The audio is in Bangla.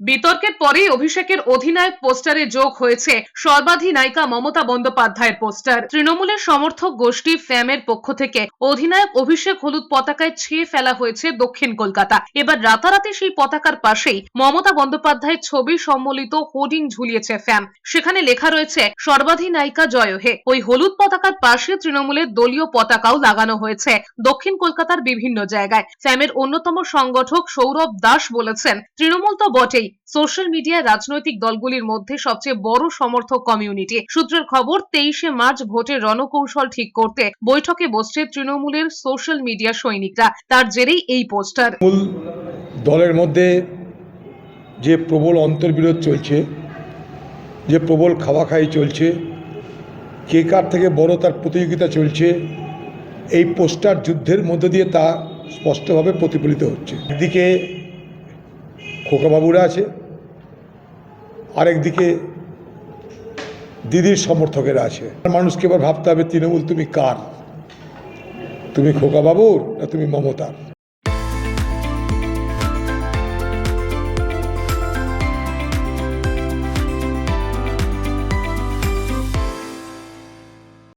বিতর্কের পরেই অভিষেকের অধিনায়ক পোস্টারে যোগ হয়েছে সর্বাধিনায়িকা মমতা বন্দ্যোপাধ্যায়ের পোস্টার। তৃণমূলের সমর্থক গোষ্ঠী ফ্যামের পক্ষ থেকে অধিনায়ক অভিষেক হলুদ পতাকায় ছেয়ে ফেলা হয়েছে দক্ষিণ কলকাতা। এবার রাতারাতি সেই পতাকার পাশেই মমতা বন্দ্যোপাধ্যায়ের ছবি সম্বলিত হোর্ডিং ঝুলিয়েছে ফ্যাম। সেখানে লেখা রয়েছে, সর্বাধিনায়িকা জয় হে। ওই হলুদ পতাকার পাশে তৃণমূলের দলীয় পতাকাও লাগানো হয়েছে দক্ষিণ কলকাতার বিভিন্ন জায়গায়। ফ্যামের অন্যতম সংগঠক সৌরভ দাস বলেছেন, তৃণমূল তো বটেই। সোশ্যাল মিডিয়ায় রাজনৈতিক দলগুলির মধ্যে সবচেয়ে বড় সমর্থক কমিউনিটি সূত্রের খবর, তেইশে মার্চ ভোটের রণকৌশল ঠিক করতে বৈঠকে বসছে তৃণমূলের সোশ্যাল মিডিয়া সৈনিকরা। তার জেরেই এই পোস্টার। দলের মধ্যে যে প্রবল অন্তর্বিরোধ চলছে, যে প্রবল খাওয়াখাই চলছে, কে কার থেকে বড় তার প্রতিযোগিতা চলছে, এই পোস্টার যুদ্ধের মধ্য দিয়ে তা স্পষ্টভাবে প্রতিফলিত হচ্ছে। একদিকে খোকাবাবুরা আছে। আরেকদিকে দিদির সমর্থকেরা আছে। মানুষকে এবার ভাবতে হবে, তৃণমূল তুমি কার? তুমি খোকাবাবুর না তুমি মমতার?